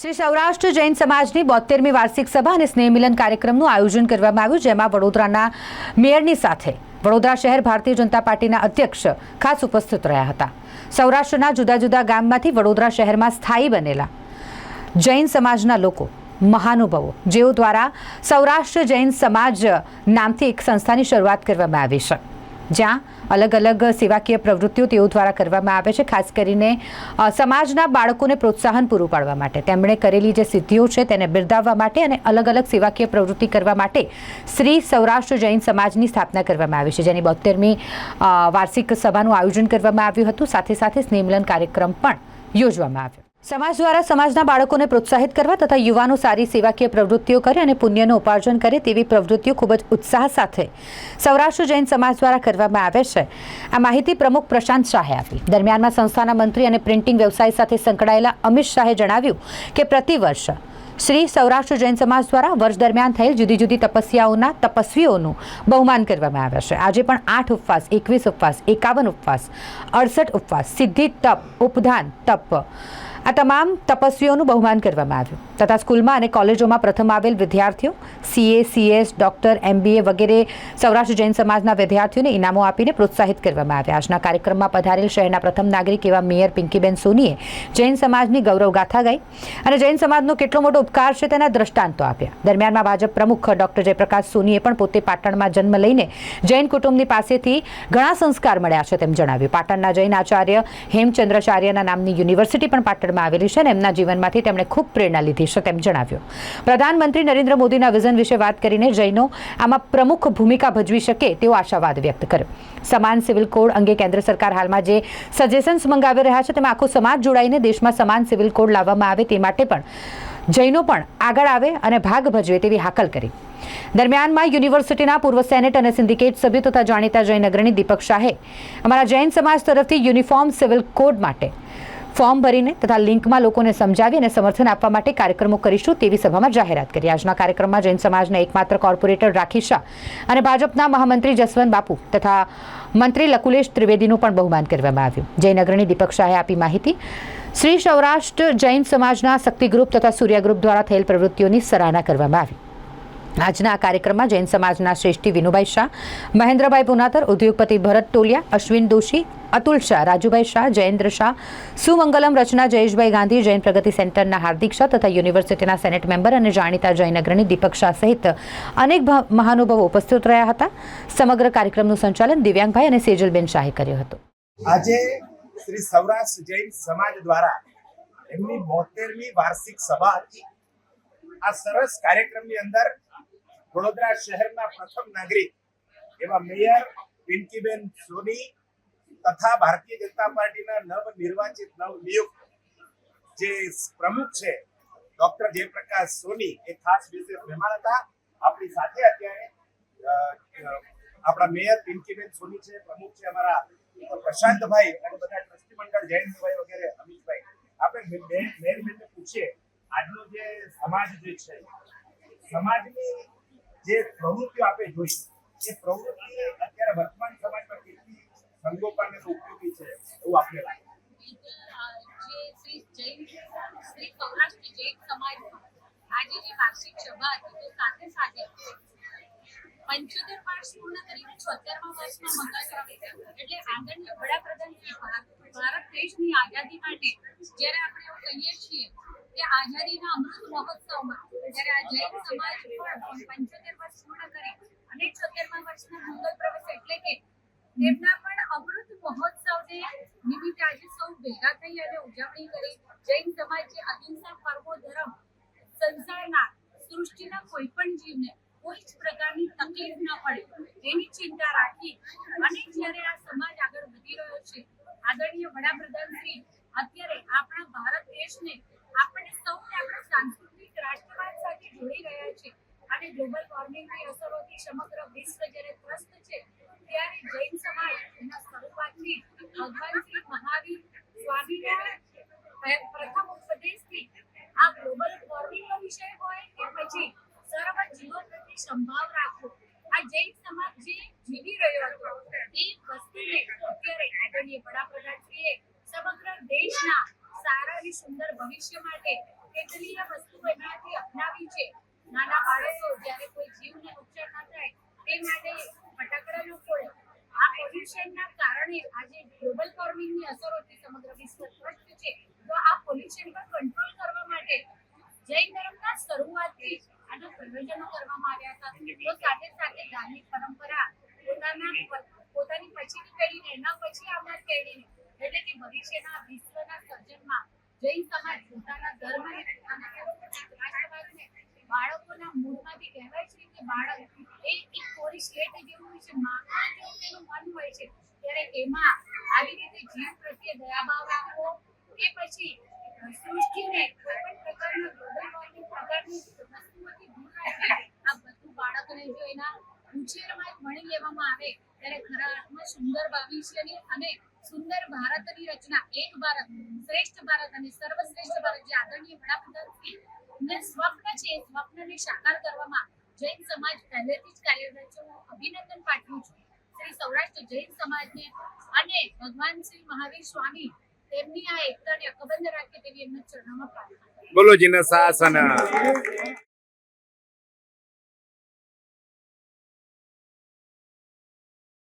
શ્રી સૌરાષ્ટ્ર જૈન સમાજની બોતેરમી વાર્ષિક સભા અને સ્નેહમિલન કાર્યક્રમનું આયોજન કરવામાં આવ્યું, જેમાં વડોદરાના મેયરની સાથે વડોદરા શહેર ભારતીય જનતા પાર્ટીના અધ્યક્ષ ખાસ ઉપસ્થિત રહ્યા હતા. સૌરાષ્ટ્રના જુદા જુદા ગામમાંથી વડોદરા શહેરમાં સ્થાયી બનેલા જૈન સમાજના લોકો, મહાનુભાવો, જેઓ દ્વારા સૌરાષ્ટ્ર જૈન સમાજ નામથી એક સંસ્થાની શરૂઆત કરવામાં આવી છે. જ્યાં અલગ અલગ સેવાકીય પ્રવૃત્તિઓ તેઓ દ્વારા કરવામાં આવે છે, ખાસ કરીને સમાજના બાળકોને પ્રોત્સાહન પૂરું પાડવા માટે. તેમણે કરેલી જે સિદ્ધિઓ છે તેને બિરદાવવા માટે અને અલગ અલગ સેવાકીય પ્રવૃત્તિ કરવા માટે શ્રી સૌરાષ્ટ્ર જૈન સમાજની સ્થાપના કરવામાં આવી છે, જેની બોતેરમી વાર્ષિક સભાનું આયોજન કરવામાં આવ્યું હતું. સાથે સાથે સ્નેહમિલન કાર્યક્રમ પણ યોજવામાં આવ્યો. સમાજ દ્વારા સમાજના બાળકોને પ્રોત્સાહિત કરવા તથા યુવાનો સારી સેવાકીય પ્રવૃત્તિઓ કરે અને પુણ્યનું ઉપાર્જન કરે તેવી પ્રવૃત્તિઓ ખૂબ જ ઉત્સાહ સાથે સૌરાષ્ટ્ર જૈન સમાજ દ્વારા કરવામાં આવે છે. આ માહિતી પ્રમુખ પ્રશાંત શાહે આપી. દરમિયાનમાં સંસ્થાના મંત્રી અને પ્રિન્ટિંગ વ્યવસાય સાથે સંકળાયેલા અમિત શાહે જણાવ્યું કે પ્રતિવર્ષ શ્રી સૌરાષ્ટ્ર જૈન સમાજ દ્વારા વર્ષ દરમિયાન થયેલ જુદી જુદી તપસ્યાઓના તપસ્વીઓનું બહુમાન કરવામાં આવે છે. આજે પણ આઠ ઉપવાસ, એકવીસ ઉપવાસ, એકાવન ઉપવાસ, અડસઠ ઉપવાસ, સિદ્ધિ, તપ, ઉપધાન, તપ આ તમામ તપસ્વીઓનું બહુમાન કરવામાં આવ્યું. તથા સ્કૂલમાં અને કોલેજોમાં પ્રથમ આવેલ વિદ્યાર્થીઓ સીએ સીએસ ડોક્ટર એમબીએ વગેરે સૌરાષ્ટ્ર જૈન સમાજના વિદ્યાર્થીઓને ઇનામો આપીને પ્રોત્સાહિત કરવામાં આવ્યા. આજના કાર્યક્રમમાં પધારેલ શહેરના પ્રથમ નાગરિક એવા મેયર પિંકીબેન સોનીએ જૈન સમાજની ગૌરવ ગાથા ગાઈ અને જૈન સમાજનો કેટલો મોટો ઉપકાર છે તેના દ્રષ્ટાંતો આપ્યા. દરમિયાનમાં ભાજપ પ્રમુખ ડોક્ટર જયપ્રકાશ સોનીએ પણ પોતે પાટણમાં જન્મ લઈને જૈન કુટુંબની પાસેથી ઘણા સંસ્કાર મળ્યા છે તેમ જણાવ્યું. પાટણના જૈન આચાર્ય હેમચંદ્રાચાર્યના નામની યુનિવર્સિટી પણ પાટણમાં આવેલી છે અને એમના જીવનમાંથી તેમણે ખૂબ પ્રેરણા લીધી છે તેમ જણાવ્યું. પ્રધાનમંત્રી નરેન્દ્ર મોદીના વિઝન વિશે વાત કરીને જૈનો આમાં પ્રમુખ ભૂમિકા ભજવી શકે તેવો આશાવાદ વ્યક્ત કર્યો. સમાન સિવિલ કોડ અંગે કેન્દ્ર સરકાર હાલમાં જે સજેશન્સ મંગાવી રહ્યા છે તેમાં આખો સમાજ જોડાઈને દેશમાં સમાન સિવિલ કોડ લાવવામાં આવે તે માટે પણ જૈનો પણ આગળ આવે અને ભાગ ભજવે તેવી હાકલ કરી. દરમિયાનમાં યુનિવર્સિટીના પૂર્વ સેનેટ અને સિન્ડિકેટ સભ્ય તથા જાણીતા જૈન અગ્રણી દીપક શાહે અમારા જૈન સમાજ તરફથી યુનિફોર્મ સિવિલ કોડ માટે ફોર્મ ભરીને તથા લિંકમાં લોકોને સમજાવી અને સમર્થન આપવા માટે કાર્યક્રમો કરીશું તેવી સભામાં જાહેરાત કરી. આજના કાર્યક્રમમાં જૈન સમાજના એકમાત્ર કોર્પોરેટર રાખી શાહ અને ભાજપના મહામંત્રી જસવંત બાપુ તથા મંત્રી લકુલેશ ત્રિવેદીનું પણ બહુમાન કરવામાં આવ્યું. જૈન અગ્રણી દીપક શાહે આપી માહિતી. શ્રી સૌરાષ્ટ્ર જૈન સમાજના શક્તિ ગ્રુપ તથા સૂર્ય ગ્રુપ દ્વારા થયેલ પ્રવૃત્તિઓની સરાહના કરવામાં આવી. આજના આ કાર્યક્રમમાં જૈન સમાજના શ્રેષ્ઠી વિનુભાઈ શાહ, મહેન્દ્રભાઈ પુનાતર, ઉદ્યોગપતિ ભરત ટોલિયા, અશ્વિન દોશી, અતુલ શાહ, રાજુભાઈ શાહ, જયેન્દ્ર શાહ, સુમંગલમ રચના જયેશભાઈ ગાંધી, જૈન પ્રગતિ સેન્ટરના હાર્દિક શાહ તથા યુનિવર્સિટીના સેનેટ મેમ્બર અને જાણીતા જૈન અગ્રણી દીપક શાહ સહિત અનેક મહાનુભાવો ઉપસ્થિત રહ્યા હતા. સમગ્ર કાર્યક્રમનું સંચાલન દિવ્યાંગભાઈ અને સેજલબેન શાહે કર્યું હતું. આજે શ્રી સૌરાષ્ટ્ર જૈન સમાજ દ્વારા એમની બોતેરમી વાર્ષિક સભા હતી. આ સરસ કાર્યક્રમની અંદર વડોદરા શહેરના પ્રથમ નાગરિક એવા મેયર પિંકીબેન સોની તથા ભારતીય જનતા પાર્ટીના નવ નિર્વાચિત નવ નિયુક્ત જે પ્રમુખ છે, ડોક્ટર જયપ્રકાશ સોની, એ ખાસ વિશેષ મહેમાન હતા. આપણી સાથે અત્યારે આપણા મેયર પિંકીબેન સોની છે, પ્રમુખ છે અમારા પ્રશાંતભાઈ અને બધા ટ્રસ્ટી મંડળ, જયંતભાઈ વગેરે, અમિતભાઈ. આપણે મેયર બેનને પૂછીએ. આજનો જે સમાજ જે છે, સમાજની જે પ્રવૃત્તિઓ આપણે જોઈ એ પ્રવૃત્તિ અત્યારે વર્તમાન સમાજમાં કેટલી સંગોપાને ઉપયોગી છે, એવું આપણે લાગે? વાર્ષિક સભા હતી, તો સાથે સાથે પંચોતેર વર્ષ પૂર્ણ કરીને છોતેરમા વર્ષમાં મંગળ એટલે આદરણીય વડાપ્રધાન ભારત દેશની આઝાદી માટે જ્યારે આપણે એવું કહીએ છીએ કે આઝાદીના અમૃત મહોત્સવમાં, જ્યારે આ જૈન સમાજ પણ પંચોતેર વર્ષ પૂર્ણ કરી અને છોતેરમા વર્ષના મંગલ પ્રવેશ એટલે કે તેમના પણ અમૃત મહોત્સવને નિમિત્તે આજે સૌ ભેગા થઈ અને ઉજવણી કરી. જૈન સમાજ જે અહિંસા પર્વો ધર્મ, સંસારના સૃષ્ટિના કોઈ પણ જીવને કોઈ જ પ્રકારની તકલીફ ન પડે એની ચિંતા રાખી અને જ્યારે આ સમાજ આગળ વધી રહ્યો છે, આદરણીય વડાપ્રધાન શ્રી, અત્યારે આપણા ભારત દેશને આપણે સૌને આપણા સાંસ્કૃતિક રાષ્ટ્રવાદ સાથે જોડી રહ્યા છે અને ગ્લોબલ અસરોથી સમગ્ર વિશ્વ જ્યારે ત્રસ્ત છે, ત્યારે જૈન સમાજ એના શરૂઆતથી ભગવાન શ્રી મહાવીર સ્વામીના પ્રથમ ઉપદેશથી આ ગ્લોબલ વોર્મિંગનો વિષય હોય કે પછી સર્વ જીવો પ્રતિ સંભાવ રાખવો આ જૈન સમાજ જે જીવી રહ્યો હતો, એ વસ્તીને અત્યારે આદરણીય વડાપ્રધાનશ્રીએ સમગ્ર દેશના સારા અને સુંદર ભવિષ્ય માટે કેટલીય વસ્તુઓ એમનાથી અપનાવી છે. નાના બાળકો જ્યારે કોઈ જીવને નુકસાન ન થાય, તે માટે ફટાકડાનો ફોડે. આ પોલ્યુશનના કારણે આજે ગ્લોબલ વોર્મિંગની અસરોથી સમગ્ર વિશ્વ ત્રસ્ત છે. તો આ પોલ્યુશન પર કંટ્રોલ કરવા માટે જૈન ધર્મના શરૂઆતથી આના પ્રયોજનો કરવામાં આવ્યા હતા. તો સાથે સાથે ધાર્મિક પરંપરા પોતાના પોતાની પછીની પેઢીને એના પછી આવનાર પેઢીને, એટલે કે ભવિષ્યના વિશ્વના સર્જનમાં જૈન સમાજ પોતાના ધર્મને પોતાના રાષ્ટ્રવાદને બાળકોના મૂળમાંથી કહેવાય છે કે બાળક એ એક કોરી સ્લેટ જેવું હોય છે માખણ જેવું તેનું મન હોય છે, ત્યારે એમાં આવી રીતે જીવ પ્રત્યે દયાભાવ રાખવો કે પછી સૃષ્ટિને કોઈ પણ પ્રકારનો warming પ્રકારની વસ્તુઓથી દૂર રાખી આ બધું બાળકને જો એના ઉછેરમાં ભણી લેવામાં આવે, ત્યારે ખરા અર્થમાં સુંદર ભવિષ્યની અને સુંદર ભારતની રચના, એક ભારત, શ્રેષ્ઠ ભારત અને સર્વશ્રેષ્ઠ ભારત જે આદરણીય વડાપ્રધાનશ્રી ને સ્વપ્ન છે, સ્વપ્નને સાકાર કરવામાં જૈન સમાજ પહેલેથી જ કાર્યરત અભિનંદન પાઠવું છું. શ્રી સૌરાષ્ટ્ર જૈન સમાજને અને ભગવાન શ્રી મહાવીર સ્વામી તેમની આ એકતાને અકબંધ રાખે તેવી એમના ચરણોમાં પ્રાર્થના બોલો જીના શાસન